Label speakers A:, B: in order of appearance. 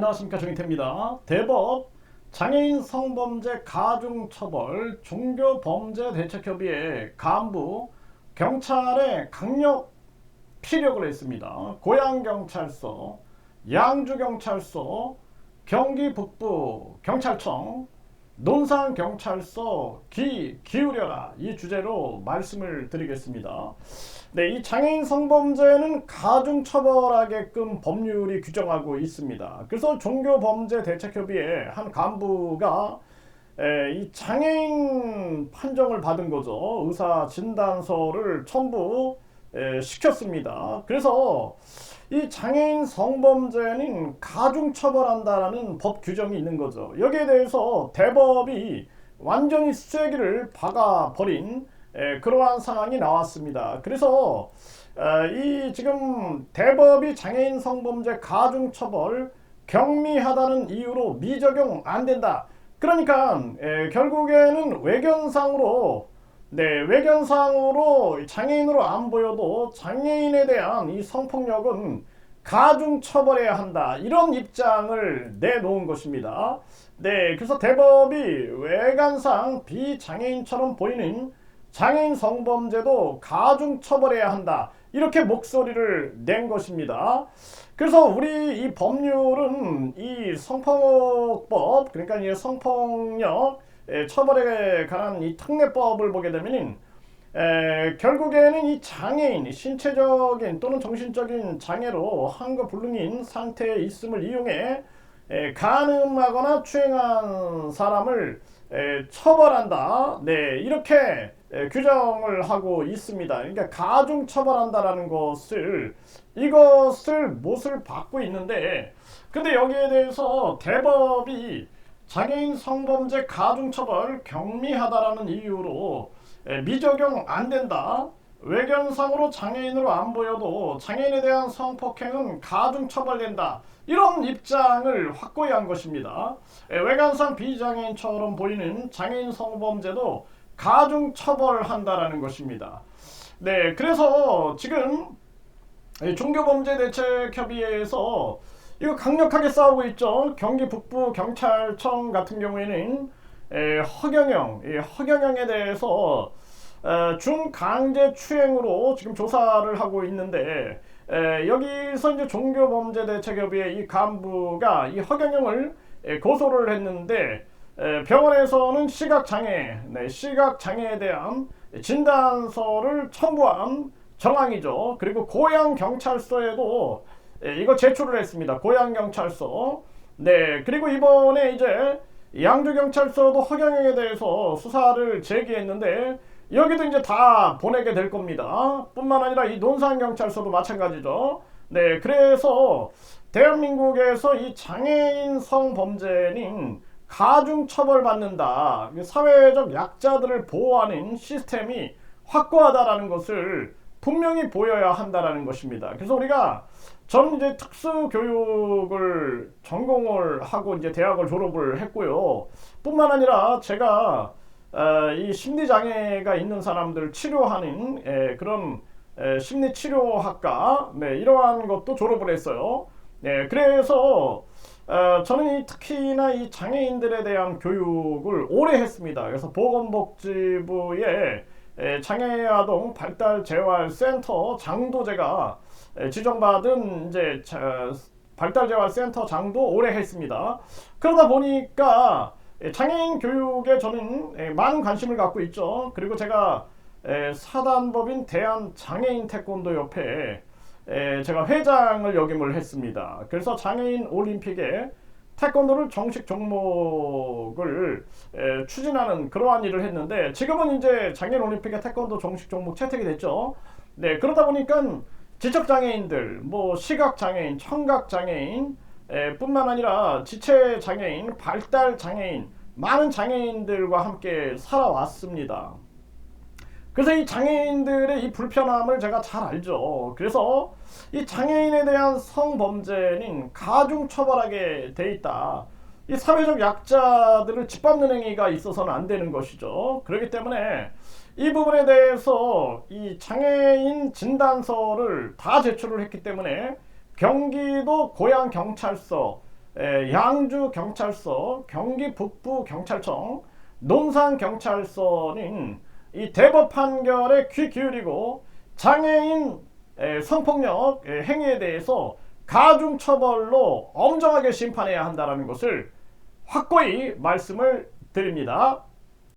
A: 안녕하십니까 정인태입니다. 대법 장애인 성범죄 가중처벌 종교범죄대책협의회 간부 경찰에 강력 피력을 했습니다. 고양경찰서, 양주경찰서, 경기북부 경찰청, 논산경찰서 귀 기울여라 이 주제로 말씀을 드리겠습니다. 네, 이 장애인 성범죄는 가중 처벌하게끔 법률이 규정하고 있습니다. 그래서 종교범죄대책협의회 한 간부가 에, 이 장애인 판정을 받은 거죠. 의사 진단서를 첨부 에, 시켰습니다. 그래서 이 장애인 성범죄는 가중 처벌한다라는 법 규정이 있는 거죠. 여기에 대해서 대법이 완전히 쐐기를 박아 버린 에, 그러한 상황이 나왔습니다. 그래서 어, 이 지금 대법이 장애인 성범죄 가중 처벌 경미하다는 이유로 미적용 안 된다. 그러니까 에, 결국에는 외견상으로 네, 외견상으로 장애인으로 안 보여도 장애인에 대한 이 성폭력은 가중 처벌해야 한다. 이런 입장을 내놓은 것입니다. 네, 그래서 대법이 외관상 비장애인처럼 보이는 장애인 성범죄도 가중 처벌해야 한다. 이렇게 목소리를 낸 것입니다. 그래서 우리 이 법률은 이 성폭법, 그러니까 이 성폭력 에, 처벌에 관한 이 특례법을 보게 되면 에, 결국에는 이 장애인, 신체적인 또는 정신적인 장애로 한거 불능인 상태에 있음을 이용해 에, 가늠하거나 추행한 사람을 에, 처벌한다. 네, 이렇게 에, 규정을 하고 있습니다. 그러니까 가중 처벌한다라는 것을 이것을 못을 받고 있는데, 근데 여기에 대해서 대법이 장애인 성범죄 가중처벌 경미하다라는 이유로 미적용 안 된다. 외견상으로 장애인으로 안 보여도 장애인에 대한 성폭행은 가중처벌된다. 이런 입장을 확고히 한 것입니다. 외관상 비장애인처럼 보이는 장애인 성범죄도 가중처벌한다라는 것입니다. 네, 그래서 지금 종교범죄대책협의회에서 이거 강력하게 싸우고 있죠. 경기 북부 경찰청 같은 경우에는 에, 허경영, 이 허경영에 대해서 에, 준강제 추행으로 지금 조사를 하고 있는데 에, 여기서 이제 종교범죄대책협의회 이 간부가 이 허경영을 에, 고소를 했는데 에, 병원에서는 시각장애, 네, 시각장애에 대한 진단서를 첨부한 정황이죠. 그리고 고양 경찰서에도 예, 이거 제출을 했습니다. 고양경찰서. 네, 그리고 이번에 이제 양주경찰서도 허경영에 대해서 수사를 제기했는데 여기도 이제 다 보내게 될 겁니다. 뿐만 아니라 이 논산경찰서도 마찬가지죠. 네, 그래서 대한민국에서 이 장애인 성범죄는 가중 처벌받는다. 사회적 약자들을 보호하는 시스템이 확고하다라는 것을 분명히 보여야 한다라는 것입니다. 그래서 우리가 저는 이제 특수 교육을 전공을 하고 이제 대학을 졸업을 했고요. 뿐만 아니라 제가 어, 이 심리 장애가 있는 사람들 치료하는 에, 그런 에, 심리 치료학과 네, 이러한 것도 졸업을 했어요. 네, 그래서 어, 저는 이 특히나 이 장애인들에 대한 교육을 오래 했습니다. 그래서 보건복지부의 장애아동 발달 재활 센터 장도 제가 지정받은 이제 발달 재활 센터 장도 오래 했습니다. 그러다 보니까 장애인 교육에 저는 많은 관심을 갖고 있죠. 그리고 제가 사단법인 대한 장애인 태권도 협회 제가 회장을 역임을 했습니다. 그래서 장애인 올림픽에 태권도를 정식 종목을 에, 추진하는 그러한 일을 했는데 지금은 이제 장애인 올림픽에 태권도 정식 종목 채택이 됐죠. 네 그러다 보니까 지적 장애인들, 뭐 시각 장애인, 청각 장애인 에, 뿐만 아니라 지체 장애인, 발달 장애인 많은 장애인들과 함께 살아왔습니다. 그래서 이 장애인들의 이 불편함을 제가 잘 알죠. 그래서 이 장애인에 대한 성범죄는 가중 처벌하게 돼 있다. 이 사회적 약자들을 짓밟는 행위가 있어서는 안 되는 것이죠. 그렇기 때문에 이 부분에 대해서 이 장애인 진단서를 다 제출을 했기 때문에 경기도 고양 경찰서 에, 양주 경찰서, 경기 북부 경찰청, 논산 경찰서는 이 대법 판결에 귀 기울이고 장애인 에, 성폭력 에, 행위에 대해서 가중 처벌로 엄정하게 심판해야 한다라는 것을 확고히 말씀을 드립니다.